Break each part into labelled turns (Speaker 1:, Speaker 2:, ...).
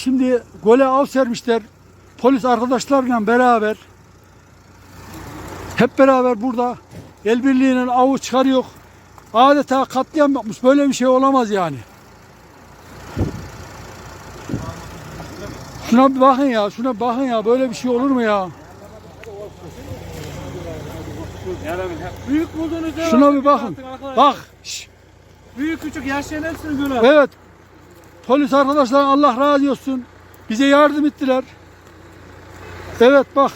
Speaker 1: şimdi gole av sermişler. Polis arkadaşlarla beraber. Hep beraber burada el birliğiyle avı çıkarıyor. Adeta katliam yapmış. Böyle bir şey olamaz yani. Şuna bir bakın ya, şuna bir bakın ya. Böyle bir şey olur mu ya?
Speaker 2: Büyük
Speaker 1: Şuna bir bakın. Bak. şş,
Speaker 2: Büyük küçük yaşayan hepsini atın.
Speaker 1: Evet. Polis arkadaşlar Allah razı olsun. Bize yardım ettiler. Evet bak.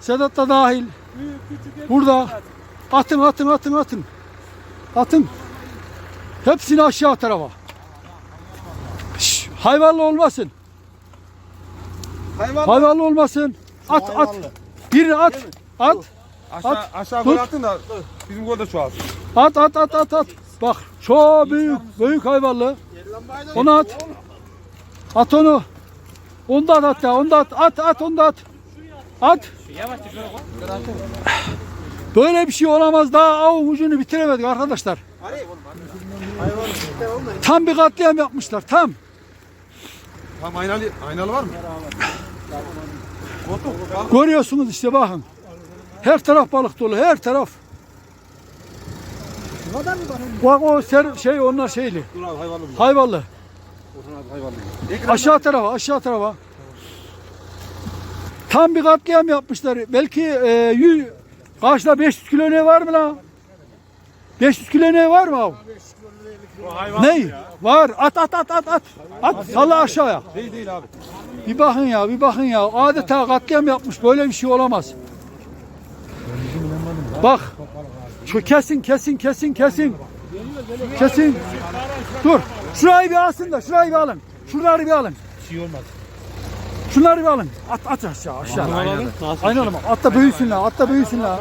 Speaker 1: Sedat da dahil. Burada.
Speaker 2: atın.
Speaker 1: Atın atın atın atın. Hepsini aşağı tarafa. Şş, hayvanlı olmasın.
Speaker 3: Hayvan
Speaker 1: Hayvanlı olmasın. At at.
Speaker 3: Hayvanlı.
Speaker 1: Birini at. At.
Speaker 3: aşağı,
Speaker 1: At.
Speaker 3: aşağı gol attın da bizim gol de çoğalsın.
Speaker 1: At at at at at. Bak çok büyük büyük hayvanlı. Onu at. At onu. Onu da at hatta. Onu da at. At at onu da at. At. Böyle bir şey olamaz. Daha avun ucunu bitiremedik arkadaşlar. Tam bir katliam yapmışlar. Tam.
Speaker 3: Tam aynalı, aynalı var mı?
Speaker 1: Görüyorsunuz işte bakın. Her taraf balık dolu. Her taraf. Bak o ser, şey onlar şeyli.
Speaker 3: Dur abi hayvanlı.
Speaker 1: Hayvanlı.
Speaker 3: Orhan abi hayvanlı.
Speaker 1: Aşağı tarafa, aşağı tarafa. Tam bir katliam yapmışlar. Belki e, yüz, kaçla 500 kilo ne var mı lan? 500 kilo ne var mı abi? Ne? Var. At at at at at. At salla aşağıya.
Speaker 3: Değil değil abi.
Speaker 1: Bir bakın ya, bir bakın ya. Adeta katliam yapmış. Böyle bir şey olamaz. Bak. Şu kesin kesin kesin kesin. Kesin. Dur. Şurayı bir alsın da şurayı bir alın. Şuraları bir alın.
Speaker 2: şey olmaz.
Speaker 1: Şunları bir alın. At at aşağı aşağı. Aynen ama at da büyüsün la. At da büyüsün la.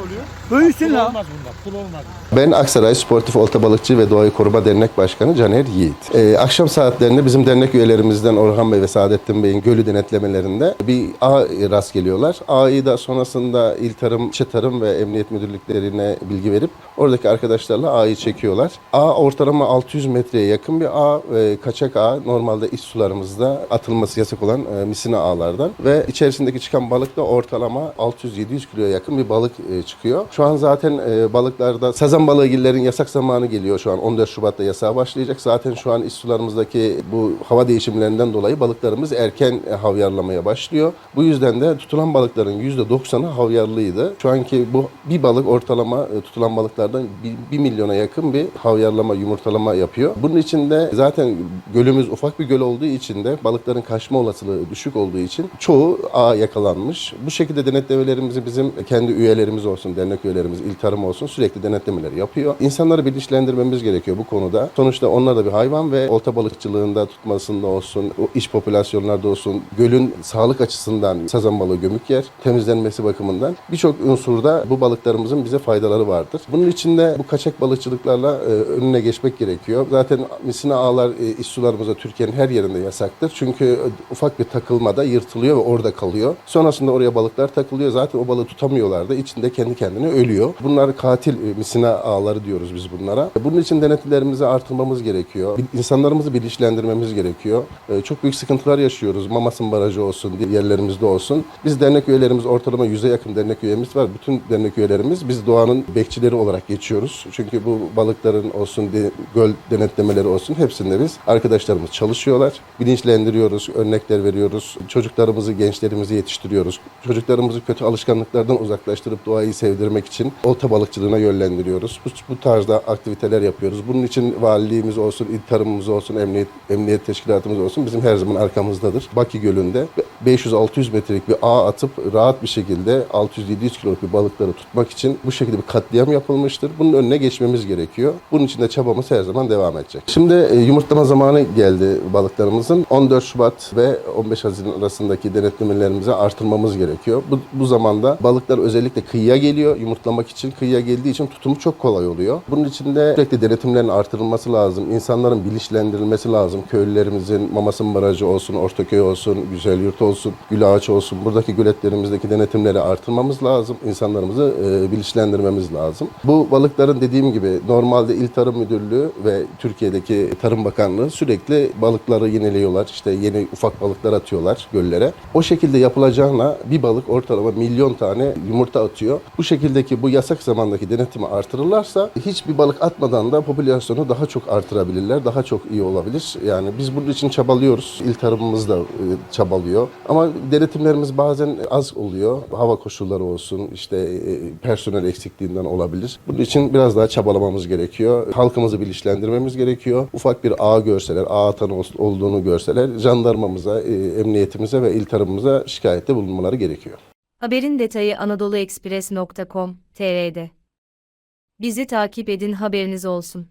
Speaker 1: Büyüsün la.
Speaker 2: Olmaz bunda. Pul olmaz.
Speaker 4: Ben Aksaray Sportif Olta Balıkçı ve Doğayı Koruma Dernek Başkanı Caner Yiğit. Ee, akşam saatlerinde bizim dernek üyelerimizden Orhan Bey ve Saadettin Bey'in gölü denetlemelerinde bir ağ rast geliyorlar. Ağ'yı da sonrasında İl Tarım, İlçe Tarım ve Emniyet Müdürlüklerine bilgi verip oradaki arkadaşlarla ağ'yı çekiyorlar. Ağ ortalama 600 metreye yakın bir ağ, e, kaçak ağ. Normalde iç sularımızda atılması yasak olan e, misina ağlardan ve içerisindeki çıkan balık da ortalama 600-700 kiloya yakın bir balık e, çıkıyor. Şu an zaten e, balıklarda sazan balığillerin yasak zamanı geliyor şu an. 14 Şubat'ta yasağa başlayacak. Zaten şu an iç sularımızdaki bu hava değişimlerinden dolayı balıklarımız erken e, havyarlamaya başlıyor. Bu yüzden de tutulan balıkların %90'ı havyarlıydı. Şu anki bu bir balık ortalama tutulan balıklardan 1 milyona yakın bir havyarlama, yumurtalama yapıyor. Bunun için de zaten gölümüz ufak bir göl olduğu için de balıkların kaçma olasılığı düşük olduğu için çoğu ağ yakalanmış. Bu şekilde denetlemelerimizi bizim kendi üyelerimiz olsun, dernek üyelerimiz, il tarım olsun sürekli denetlemeleri yapıyor. İnsanları bilinçlendirmemiz gerekiyor bu konuda. Sonuçta onlar da bir hayvan ve olta balıkçılığında tutmasında olsun, o iç popülasyonlarda olsun, gölün sağlık açısından sazan balığı gömük yer, temizlenmesi bakımından birçok unsurda bu balıklarımızın bize faydaları vardır. Bunun için de bu kaçak balıkçılıklarla e, önüne geçmek gerekiyor. Zaten misina ağlar e, iç sularımızda Türkiye'nin her yerinde yasaktır. Çünkü e, ufak bir takılmada yırtılıyor ve orada kalıyor. Sonrasında oraya balıklar takılıyor. Zaten o balığı tutamıyorlar da içinde kendi kendine ölüyor. Bunlar katil e, misina ağları diyoruz biz bunlara. Bunun için denetlerimizi artırmamız gerekiyor. İnsanlarımızı bilinçlendirmemiz gerekiyor. E, Çok büyük sıkıntılar yaşıyoruz. Mamasın barajı olsun, yerlerimizde olsun. Biz dernek üyelerimiz ortalama yüze yakın dernek üyemiz var. Bütün dernek üyelerimiz biz doğanın bekçileri olarak geçiyoruz. Çünkü bu balıkların olsun, göl denetlemeleri olsun hepsinde biz arkadaşlarımız çalışıyorlar. Bilinçlendiriyoruz, örnekler veriyoruz. Çocuklarımızı, gençlerimizi yetiştiriyoruz. Çocuklarımızı kötü alışkanlıklardan uzaklaştırıp doğayı sevdirmek için olta balıkçılığına yönlendiriyoruz. Bu, bu tarzda aktiviteler yapıyoruz. Bunun için valiliğimiz olsun, il tarımımız olsun, emniyet, emniyet teşkilatımız olsun bizim her zaman arkamızdadır. Baki Gölü'nde 500-600 metrelik bir ağ atıp rahat bir şekilde 600-700 kiloluk bir balıkları tutmak için bu şekilde bir katliam yapılmıştır. Bunun önüne geçmemiz gerekiyor. Bunun için de çabamız her zaman devam edecek. Şimdi e, yumurtlama zamanı geldi balıklarımızın. 14 Şubat ve 15 Haziran arasındaki denetlemelerimizi artırmamız gerekiyor. Bu, bu zamanda balıklar özellikle kıyıya geliyor. Yumurtlamak için kıyıya geldiği için tutumu çok kolay oluyor. Bunun için de sürekli denetimlerin artırılması lazım. İnsanların bilinçlendirilmesi lazım. Köylülerimizin Mamasın Barajı olsun, Ortaköy olsun, Güzelyurt olsun, gül ağaç olsun buradaki göletlerimizdeki denetimleri artırmamız lazım. İnsanlarımızı e, bilinçlendirmemiz lazım. Bu balıkların dediğim gibi normalde İl Tarım Müdürlüğü ve Türkiye'deki Tarım Bakanlığı sürekli balıkları yeniliyorlar. İşte yeni ufak balıklar atıyorlar göllere. O şekilde yapılacağına bir balık ortalama milyon tane yumurta atıyor. Bu şekildeki bu yasak zamandaki denetimi artırırlarsa hiçbir balık atmadan da popülasyonu daha çok artırabilirler. Daha çok iyi olabilir. Yani biz bunun için çabalıyoruz. İl tarımımız da e, çabalıyor. Ama denetimlerimiz bazen az oluyor. Hava koşulları olsun, işte e, personel eksikliğinden olabilir. Bunun için biraz daha çabalamamız gerekiyor. Halkımızı bilinçlendirmemiz gerekiyor. Ufak bir ağ görseler, ağ atanı ol- olduğunu görseler jandarmamıza, e, emniyetimize ve il tarımımıza şikayette bulunmaları gerekiyor.
Speaker 5: Haberin detayı anadoluexpress.com.tr'de. Bizi takip edin haberiniz olsun.